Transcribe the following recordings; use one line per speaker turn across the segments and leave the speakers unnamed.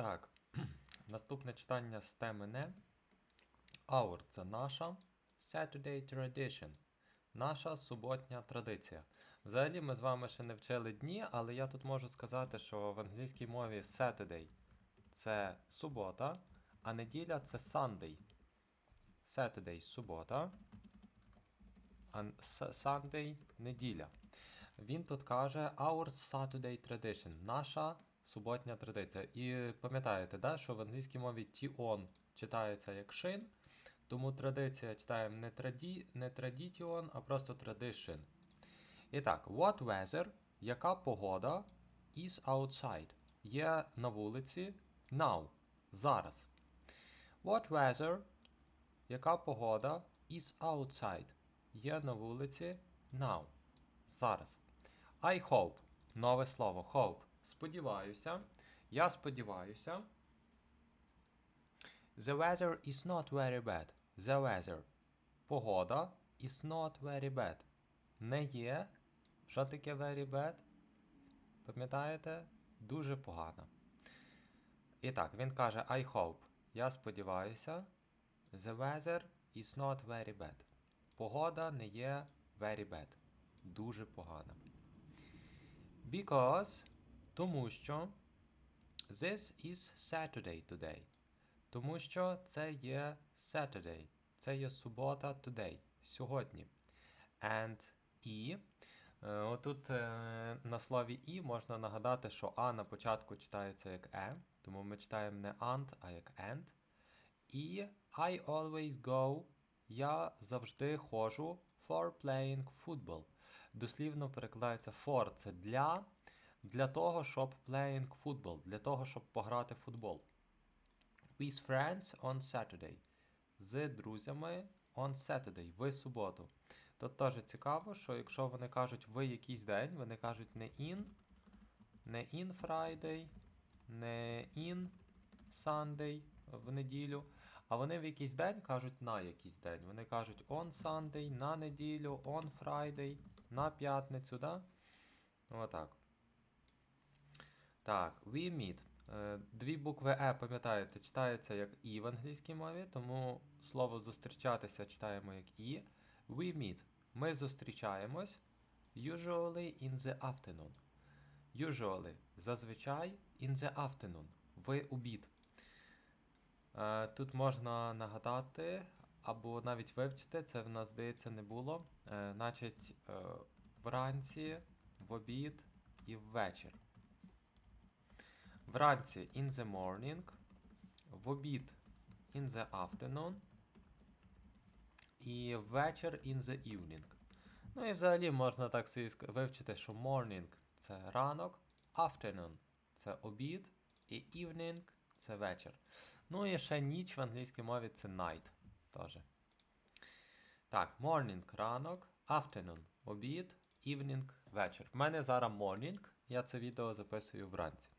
Так, наступне читання з теми не. Our – це наша. Saturday tradition. Наша суботня традиція. Взагалі ми з вами ще не вчили дні, але я тут можу сказати, що в англійській мові Saturday це субота, а неділя це Sunday. Saturday субота, а Sunday неділя. Він тут каже Our Saturday tradition. Наша суботня традиція. І пам'ятаєте, да, що в англійській мові ті-он читається як шин, тому традиція читаємо не, траді, не tradition, а просто tradition. І так, what weather, яка погода is outside, є на вулиці now, зараз. What weather, яка погода is outside, є на вулиці now, зараз. I hope, нове слово, hope. Сподіваюся. Я сподіваюся. The weather is not very bad. The weather. Погода is not very bad. Не є. Що таке very bad? Пам'ятаєте? Дуже погано. І так, він каже I hope. Я сподіваюся. The weather is not very bad. Погода не є very bad. Дуже погана. Because тому що this is Saturday today. Тому що це є Saturday. Це є субота today. Сьогодні. And і. Е, Отут е, на слові і можна нагадати, що А на початку читається як е, тому ми читаємо не and, а як and. І I always go. Я завжди ходжу for playing football. Дослівно перекладається for це для, для того, щоб playing football, для того, щоб пограти в футбол. With friends on Saturday. З друзями on Saturday, в суботу. Тут теж цікаво, що якщо вони кажуть в якийсь день, вони кажуть не in, не in Friday, не in Sunday в неділю, а вони в якийсь день кажуть на якийсь день. Вони кажуть on Sunday, на неділю, on Friday, на п'ятницю, да? Отак. Так, we meet. Е, Дві букви Е, пам'ятаєте, читається як І в англійській мові, тому слово зустрічатися читаємо як І. We meet. Ми зустрічаємось. Usually in the afternoon. Usually. Зазвичай in the afternoon. В обід. Е, Тут можна нагадати або навіть вивчити, це в нас, здається, не було. Е, Значить, вранці, в обід і ввечір. Вранці in the morning, в обід in the afternoon і ввечір in the evening. Ну і взагалі можна так собі вивчити, що morning це ранок, afternoon це обід, і evening це вечір. Ну і ще ніч в англійській мові це night теж. Так, morning ранок, afternoon обід, evening вечір. В мене зараз morning, я це відео записую вранці.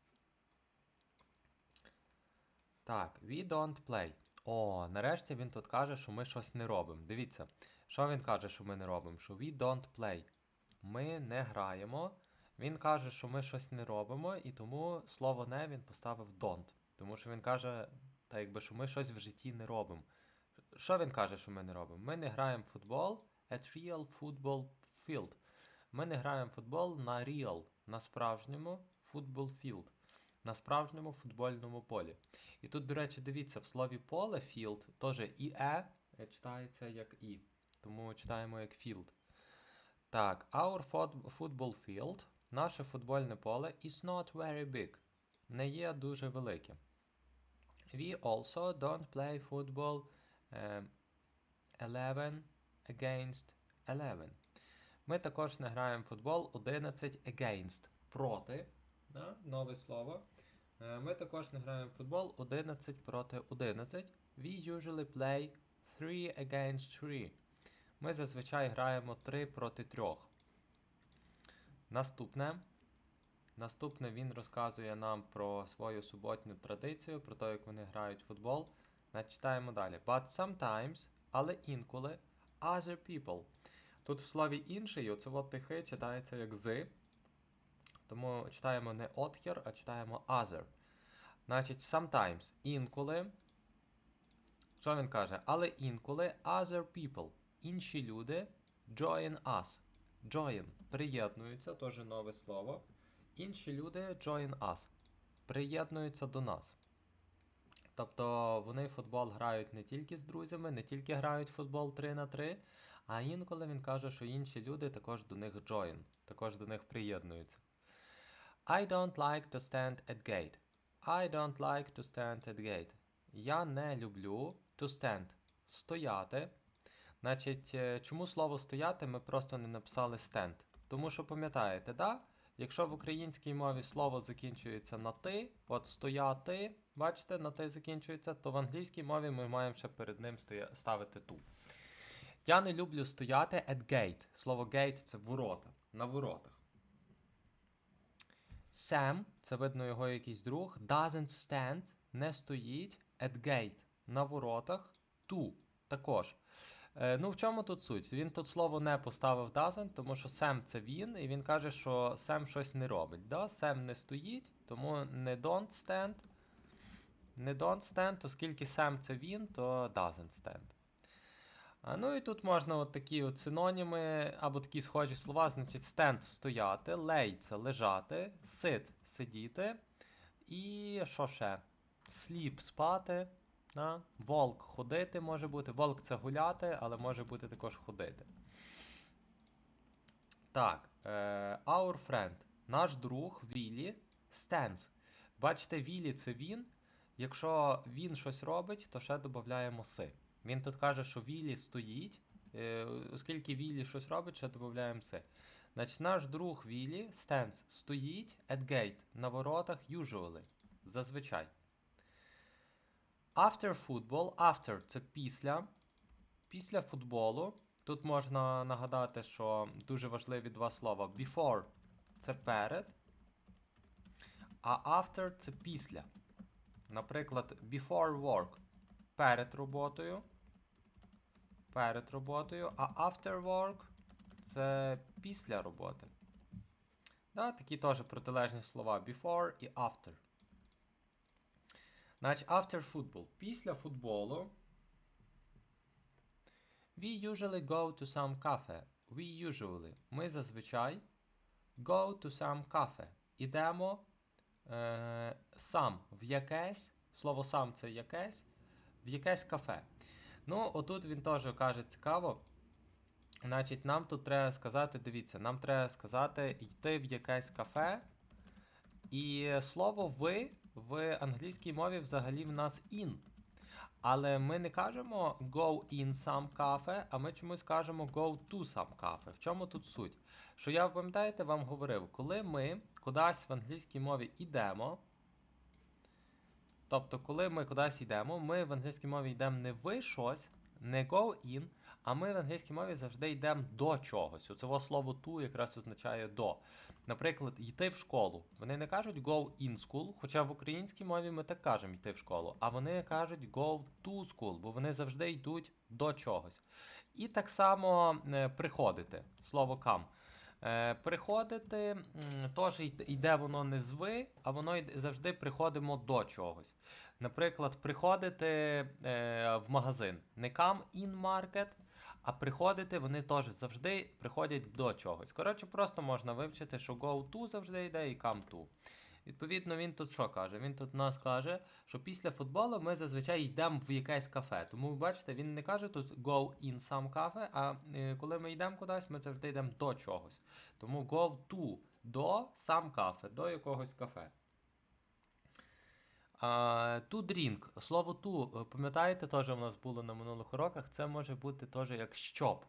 Так, we don't play. О, нарешті він тут каже, що ми щось не робимо. Дивіться, що він каже, що ми не робимо? Що we don't play. Ми не граємо. Він каже, що ми щось не робимо, і тому слово не він поставив don't. Тому що він каже, так якби, що ми щось в житті не робимо. Що він каже, що ми не робимо? Ми не граємо в футбол at real football field. Ми не граємо в футбол на real, на справжньому football field, на справжньому футбольному полі. І тут, до речі, дивіться, в слові поле field теж і е е читається як і. Тому читаємо як field. Так, our football field, наше футбольне поле is not very big. Не є дуже великим. We also don't play football е, 11 against 11. Ми також не граємо футбол 11 against проти. Да? Нове слово. Е, Ми також не граємо в футбол 11 проти 11. We usually play 3 against 3. Ми зазвичай граємо 3 проти 3. Наступне. Наступне він розказує нам про свою суботню традицію, про те, як вони грають в футбол. Значить, Читаємо далі. But sometimes, але інколи, other people. Тут в слові інший, оце от тихе читається як з. Тому читаємо не отхер, а читаємо other. Значить, sometimes інколи. Що він каже? Але інколи other people, інші люди join us. Join приєднуються, теж нове слово. Інші люди join us. Приєднуються до нас. Тобто вони футбол грають не тільки з друзями, не тільки грають футбол 3 на 3, а інколи він каже, що інші люди також до них join, також до них приєднуються. I don't like to stand at gate. I don't like to stand at gate. Я не люблю to stand. Стояти. Значить, е, чому слово стояти ми просто не написали stand? Тому що пам'ятаєте, да? Якщо в українській мові слово закінчується на ти, от стояти, бачите, на ти закінчується, то в англійській мові ми маємо ще перед ним стоя... ставити ту. Я не люблю стояти at gate. Слово gate це ворота. На воротах. Sam, це видно його якийсь друг, doesn't stand, не стоїть at gate. На воротах. To також. Е, ну, в чому тут суть? Він тут слово не поставив doesn't, тому що Sam це він, і він каже, що Sam щось не робить. Да? Sam не стоїть, тому не don't stand. Не don't stand, оскільки Sam це він, то doesn't stand. А, ну і тут можна от такі от синоніми або такі схожі слова, значить stand стояти, lay це лежати, sit сидіти. І що ще? Sleep спати. Да? Волк ходити може бути. Волк це гуляти, але може бути також ходити. Так. Е, our friend. Наш друг Віллі stands. Бачите, Віллі це він. Якщо він щось робить, то ще додаємо си. Він тут каже, що Віллі стоїть. Е, оскільки Віллі щось робить, ще додаємо си. Значить, наш друг Віллі stands стоїть at gate на воротах usually. Зазвичай. After football, after це після. Після футболу. Тут можна нагадати, що дуже важливі два слова. Before це перед. А after це після. Наприклад, before work перед роботою. Перед роботою. А after work це після роботи. Да, такі теж протилежні слова before і after. Значить, after football. Після футболу. We usually go to some cafe. We usually. Ми зазвичай go to some cafe. Ідемо е, сам в якесь. Слово сам це якесь. В якесь кафе. Ну, отут він теж каже цікаво. Значить, нам тут треба сказати, дивіться, нам треба сказати йти в якесь кафе. І слово ви в англійській мові взагалі в нас in. Але ми не кажемо go in some cafe, а ми чомусь кажемо go to some cafe. В чому тут суть? Що я, пам'ятаєте, вам говорив, коли ми кудись в англійській мові йдемо. Тобто, коли ми кудись йдемо, ми в англійській мові йдемо не в щось, не go in, а ми в англійській мові завжди йдемо до чогось. Оце слово to якраз означає до. Наприклад, йти в школу. Вони не кажуть go in school, хоча в українській мові ми так кажемо йти в школу, а вони кажуть go to school, бо вони завжди йдуть до чогось. І так само е, приходити. Слово come. Е, приходити теж йде- воно не з ви, а воно завжди приходимо до чогось. Наприклад, приходити е, в магазин. Не come in market, а приходити вони теж завжди приходять до чогось. Коротше, просто можна вивчити, що go to завжди йде і come to. Відповідно, він тут що каже? Він тут нас каже, що після футболу ми зазвичай йдемо в якесь кафе. Тому ви бачите, він не каже тут go in some cafe, а е, коли ми йдемо кудись, ми завжди йдемо до чогось. Тому go to до some cafe, до якогось кафе. To drink. Слово to, е, пам'ятаєте, теж у нас було на минулих уроках, це може бути теж як щоб.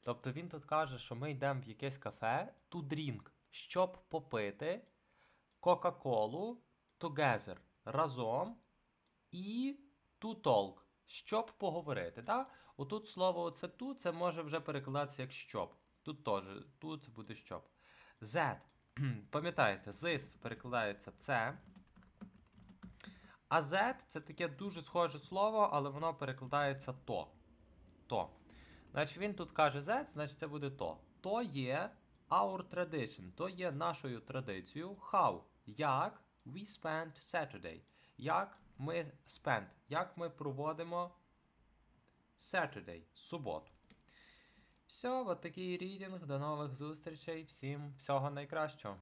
Тобто він тут каже, що ми йдемо в якесь кафе to drink, щоб попити Кока-Колу together разом і to talk, щоб поговорити. Да? Отут слово це to, це може вже перекладатися як щоб. Тут теж to це буде щоб. That. Пам'ятаєте, this перекладається це. А Z це таке дуже схоже слово, але воно перекладається то. То. Значить, він тут каже Z, значить це буде то. То є our tradition, то є нашою традицією. How? Як we spend Saturday. як ми spend, як ми проводимо Saturday, суботу. Все, от такий рідінг. До нових зустрічей. Всім всього найкращого.